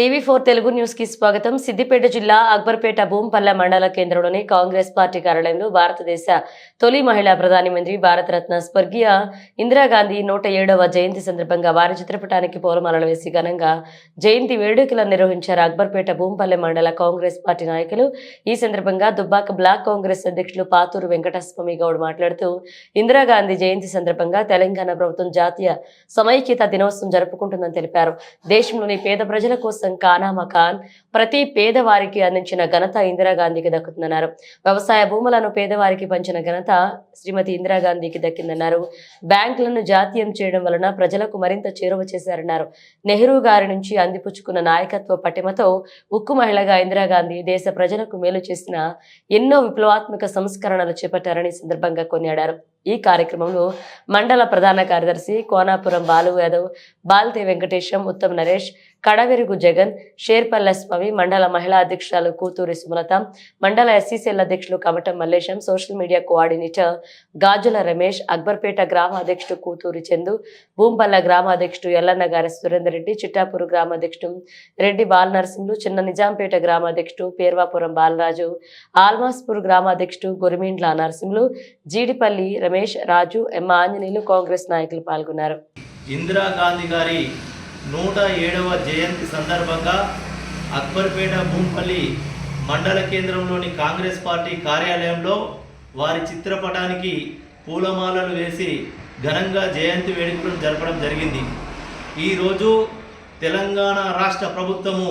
TV four Telugu న్యూస్కి స్వాగతం. సిద్దిపేట జిల్లా అక్బర్పేట భూంపల్ల మండల కేంద్రంలోని కాంగ్రెస్ పార్టీ కార్యాలయంలో భారతదేశ తొలి మహిళా ప్రధాని మంత్రి భారతరత్న స్వర్గీయ ఇందిరాగాంధీ నూట ఏడవ జయంతి సందర్భంగా వారి చిత్రపటానికి పూలమాలలు వేసి ఘనంగా జయంతి వేడుకలను నిర్వహించారు అక్బర్పేట భూంపల్లె మండల కాంగ్రెస్ పార్టీ నాయకులు. ఈ సందర్భంగా దుబ్బాక బ్లాక్ కాంగ్రెస్ అధ్యక్షులు పాతూరు వెంకటస్వామి గౌడ్ మాట్లాడుతూ ఇందిరాగాంధీ జయంతి సందర్భంగా తెలంగాణ ప్రభుత్వం జాతీయ సమైక్యత దినోత్సవం జరుపుకుంటుందని తెలిపారు. దేశంలోని పేద ప్రజల కోసం కానా ఖాన్ ప్రతి పేదవారికి అందించిన ఘనత ఇందిరాగాంధీకి దక్కుతుందన్నారు. వ్యవసాయ భూములను పేదవారికి పంచిన ఘనత శ్రీమతి ఇందిరాగాంధీకి దక్కిందన్నారు. బ్యాంకులను జాతీయం చేయడం వలన ప్రజలకు మరింత చేరువ చేశారన్నారు. నెహ్రూ గారి నుంచి అందిపుచ్చుకున్న నాయకత్వ పటిమతో ఉక్కు మహిళగా ఇందిరాగాంధీ దేశ ప్రజలకు మేలు చేసిన ఎన్నో విప్లవాత్మక సంస్కరణలు చేపట్టారని సందర్భంగా కొనియాడారు. ఈ కార్యక్రమంలో మండల ప్రధాన కార్యదర్శి కోనాపురం బాలు యాదవ్ బాల్తే వెంకటేశం ఉత్తమ్ నరేష్ కడవెరుగు జగన్ షేర్పల్ల స్వామి మండల మహిళా అధ్యక్షురాలు కూతూరి సుమలత మండల ఎస్సీసీఎల్ అధ్యక్షులు Kamatam Mallesham social media coordinator Gajula Ramesh Akbarpeta గ్రామ అధ్యక్షుడు కూతూరి చందు భూంపల్ల గ్రామ అధ్యక్షుడు ఎల్లన్న గారి సురేందర్ రెడ్డి చిట్టాపూర్ గ్రామ అధ్యక్షుడు రెడ్డి బాలనరసింహులు చిన్న నిజాంపేట గ్రామ అధ్యక్షుడు పేర్వాపురం బాలరాజు ఆల్మాస్పూర్ గ్రామ అధ్యక్షుడు గురిమిండ్ల నరసింహులు జీడిపల్లి రమేష్ రాజు ఎమ్మ ఆంజనేయులు కాంగ్రెస్ నాయకులు పాల్గొన్నారు. ఇందిరాగాంధీ గారి నూట ఏడవ జయంతి సందర్భంగా అక్బర్పేట భూంపల్లి మండల కేంద్రంలోని కాంగ్రెస్ పార్టీ కార్యాలయంలో వారి చిత్రపటానికి పూలమాలలు వేసి ఘనంగా జయంతి వేడుకలను జరపడం జరిగింది. ఈరోజు తెలంగాణ రాష్ట్ర ప్రభుత్వము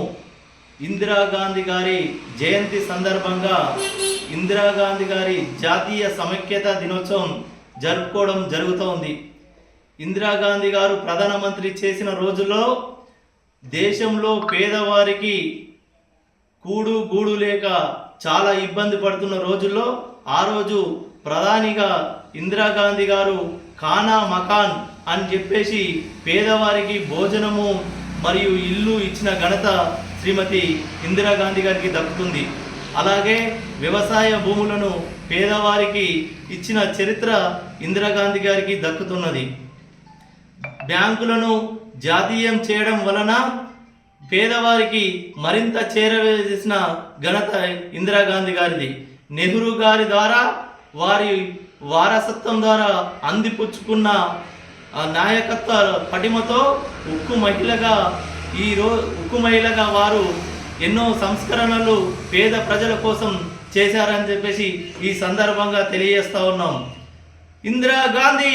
ఇందిరాగాంధీ గారి జయంతి సందర్భంగా ఇందిరాగాంధీ గారి జాతీయ సమైక్యత దినోత్సవం జరుపుకోవడం జరుగుతోంది. ఇందిరాగాంధీ గారు ప్రధానమంత్రి చేసిన రోజుల్లో దేశంలో పేదవారికి కూడు గూడు లేక చాలా ఇబ్బంది పడుతున్న రోజుల్లో ఆ రోజు ప్రధానిగా ఇందిరాగాంధీ గారు ఖానా మకాన్ అని చెప్పేసి పేదవారికి భోజనము మరియు ఇల్లు ఇచ్చిన ఘనత శ్రీమతి ఇందిరాగాంధీ గారికి దక్కుతుంది. అలాగే వ్యవసాయ భూములను పేదవారికి ఇచ్చిన చరిత్ర ఇందిరాగాంధీ గారికి దక్కుతున్నది. బ్యాంకులను జాతీయం చేయడం వలన పేదవారికి మరింత చేరవేసిన ఘనత ఇందిరాగాంధీ గారిది. నెహ్రూ గారి ద్వారా వారి వారసత్వం ద్వారా అందిపుచ్చుకున్న నాయకత్వ పటిమతో ఉక్కు మహిళగా ఈ రో ఉక్కు మహిళగా వారు ఎన్నో సంస్కరణలు పేద ప్రజల కోసం చేశారని చెప్పేసి ఈ సందర్భంగా తెలియజేస్తా ఉన్నాం. ఇందిరా గాంధీ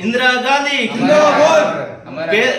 ఇందిరా గాంధీ పే-